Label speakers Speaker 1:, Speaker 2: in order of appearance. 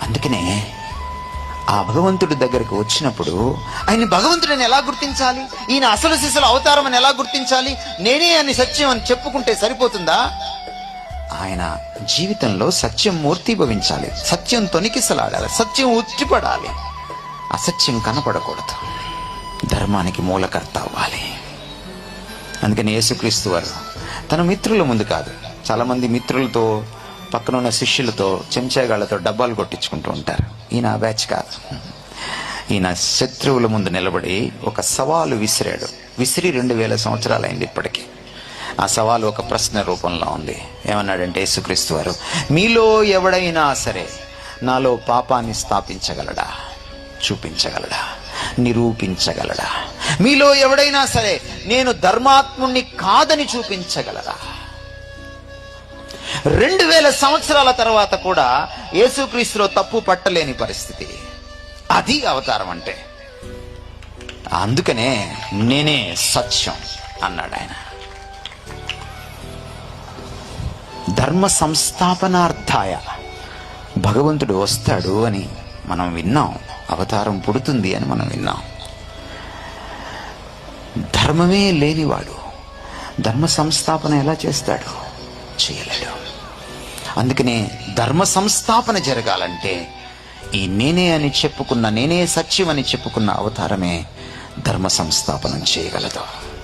Speaker 1: అందుకనే ఆ భగవంతుడి దగ్గరకు వచ్చినప్పుడు ఆయన భగవంతుడిని ఎలా గుర్తించాలి? ఈయన అసలు సిసలు అవతారం అని ఎలా గుర్తించాలి? నేనే అని సత్యం అని చెప్పుకుంటే సరిపోతుందా? ఆయన జీవితంలో సత్యం మూర్తిభవించాలి. సత్యం తొనికిసలాడాలి. సత్యం ఉట్టిపడాలి. అసత్యం కనపడకూడదు. ధర్మానికి మూలకర్త అవ్వాలి. అందుకని యేసుక్రీస్తు వారు తన మిత్రుల ముందు కాదు చాలా మంది మిత్రులతో పక్కన ఉన్న శిష్యులతో చెంచాగాళ్ళతో డబ్బాలు కొట్టించుకుంటూ ఉంటారు. ఈయన ఆ బ్యాచ్ కాదు ఈయన శత్రువుల ముందు నిలబడి ఒక సవాలు విసిరాడు. విసిరి రెండు వేల సంవత్సరాలైంది ఇప్పటికీ. ఆ సవాలు ఒక ప్రశ్న రూపంలో ఉంది. ఏమన్నాడంటే యేసుక్రీస్తు వారు మీలో ఎవడైనా సరే నాలో పాపాన్ని స్థాపించగలడా? చూపించగలడా? నిరూపించగలడా? మీలో ఎవడైనా సరే నేను ధర్మాత్ముణ్ణి కాదని చూపించగలరా? రెండు వేల సంవత్సరాల తర్వాత కూడా యేసుక్రీస్తులో తప్పు పట్టలేని పరిస్థితి. అది అవతారం అంటే. అందుకనే నేనే సత్యం అన్నాడు ఆయన. ధర్మ సంస్థాపనార్థాయ భగవంతుడు వస్తాడు అని మనం విన్నాం. అవతారం పుడుతుంది అని మనం విన్నాం. ధర్మమే లేనివాడు ధర్మ సంస్థాపన ఎలా చేస్తాడు? చేయలేడు. అందుకనే ధర్మ సంస్థాపన జరగాలంటే ఈ నేనే అని చెప్పుకున్న నేనే సత్యం అని చెప్పుకున్న అవతారమే ధర్మ సంస్థాపనం చేయగలదు?